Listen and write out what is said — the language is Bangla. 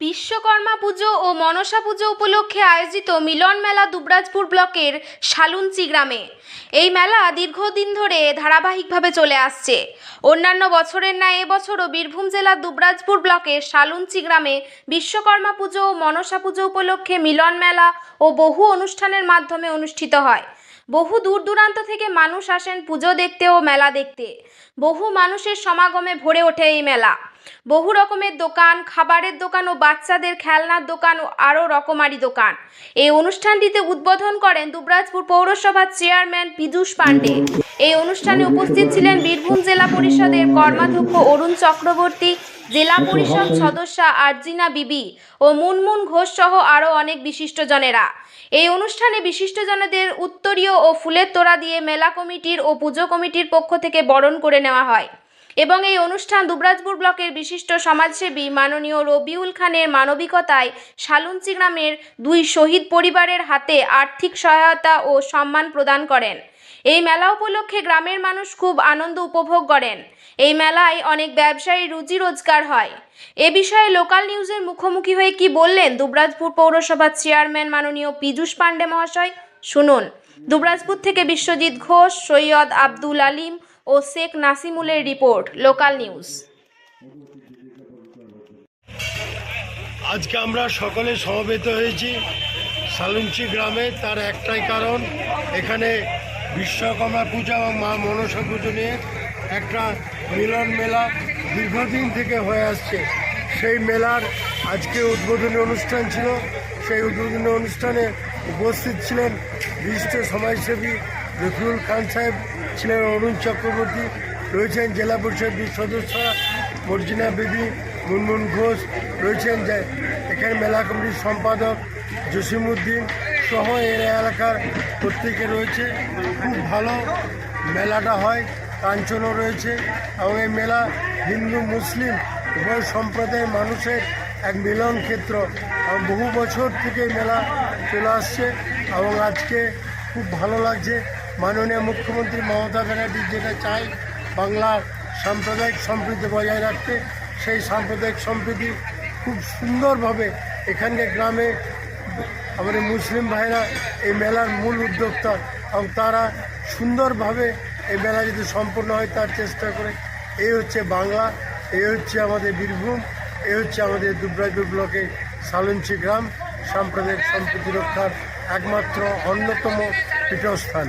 বিশ্বকর্মা পুজো ও মনসা পুজো উপলক্ষে আয়োজিত মিলন মেলা দুবরাজপুর ব্লকের শালুঞ্চি গ্রামে। এই মেলা দীর্ঘদিন ধরে ধারাবাহিকভাবে চলে আসছে। অন্যান্য বছরের ন্যায় এবছরও বীরভূম জেলার দুবরাজপুর ব্লকের শালুঞ্চি গ্রামে বিশ্বকর্মা পুজো ও মনসা পুজো উপলক্ষে মিলন মেলা ও বহু অনুষ্ঠানের মাধ্যমে অনুষ্ঠিত হয়। বহু দূর দূরান্ত থেকে মানুষ আসেন পুজো দেখতে ও মেলা দেখতে। বহু মানুষের সমাগমে ভরে ওঠে এই মেলা। বহু রকমের দোকান, খাবারের দোকান ও বাচ্চাদের খেলনার দোকান ও আরও রকমারি দোকান। এই অনুষ্ঠানটিতে উদ্বোধন করেন দুবরাজপুর পৌরসভার চেয়ারম্যান পীযূষ পাণ্ডে। এই অনুষ্ঠানে উপস্থিত ছিলেন বীরভূম জেলা পরিষদের কর্মাধ্যক্ষ অরুণ চক্রবর্তী জেলা পরিষদ সদস্যা আরজিনা বিবি ও মুনমুন ঘোষ সহ আরও অনেক বিশিষ্টজনেরা। এই অনুষ্ঠানে বিশিষ্টজনদের উত্তরীয় ও ফুলের তোড়া দিয়ে মেলা কমিটির ও পুজো কমিটির পক্ষ থেকে বরণ করে নেওয়া হয়। এবং এই অনুষ্ঠান দুবরাজপুর ব্লকের বিশিষ্ট সমাজসেবী মাননীয় রবিউল খানের মানবিকতায় শালুঞ্চি গ্রামের দুই শহীদ পরিবারের হাতে আর্থিক সহায়তা ও সম্মান প্রদান করেন। এই মেলা উপলক্ষে গ্রামের মানুষ খুব আনন্দ উপভোগ করেন। এই মেলায় অনেক ব্যবসায়ী রুজি রোজগার হয়। এ বিষয়ে লোকাল নিউজের মুখোমুখি হয়ে কি বললেন দুবরাজপুর পৌরসভার চেয়ারম্যান মাননীয় পীযূষ পাণ্ডে মহাশয়? শুনুন। দুবরাজপুর থেকে বিশ্বজিৎ ঘোষ, সৈয়দ আব্দুল আলিম ও শেখ নাসিমুলের রিপোর্ট, লোকাল নিউজ। আজকে আমরা সকলে সমবেত হয়েছি। সালুঞ্চি গ্রামে তার একটাই কারণ, এখানে বিশ্বকর্মা পূজা এবং মা মনসা পুজো নিয়ে একটা মিলন মেলা দীর্ঘদিন থেকে হয়ে আসছে। সেই মেলার আজকে উদ্বোধনী অনুষ্ঠান ছিল। সেই উদ্বোধনী অনুষ্ঠানে উপস্থিত ছিলেন বিশিষ্ট সমাজসেবী রফিউল খান সাহেব, ছিলেন অরুণ চক্রবর্তী, রয়েছেন জেলা পরিষদের সদস্যরা, মর্জিনা বেবি মুনমুন ঘোষ, রয়েছেন এখানে মেলা কমিটির সম্পাদক জসিমউদ্দিন সহ এর এলাকার প্রত্যেকে রয়েছে। খুব ভালো মেলাটা হয়, কাঞ্চনও রয়েছে এবং এই মেলা হিন্দু, মুসলিম উভয় সম্প্রদায়ের মানুষের এক মিলন ক্ষেত্র। বহু বছর থেকে মেলা চলে আসছে এবং আজকে খুব ভালো লাগছে। মাননীয় মুখ্যমন্ত্রী মমতা ব্যানার্জি যেটা চাই বাংলার সাম্প্রদায়িক সম্প্রীতি বজায় রাখতে, সেই সাম্প্রদায়িক সম্প্রীতি খুব সুন্দরভাবে এখানকার গ্রামে আমাদের মুসলিম ভাইরা এই মেলার মূল উদ্যোক্তা এবং তারা সুন্দরভাবে এই মেলা যদি সম্পূর্ণ হয় তার চেষ্টা করে। এই হচ্ছে বাংলা, এই হচ্ছে আমাদের বীরভূম এ হচ্ছে আমাদের দুবরাজপুর ব্লকে সালুঞ্চি গ্রাম, সাম্প্রদায়িক সম্প্রীতি রক্ষার একমাত্র অন্যতম পীঠস্থান।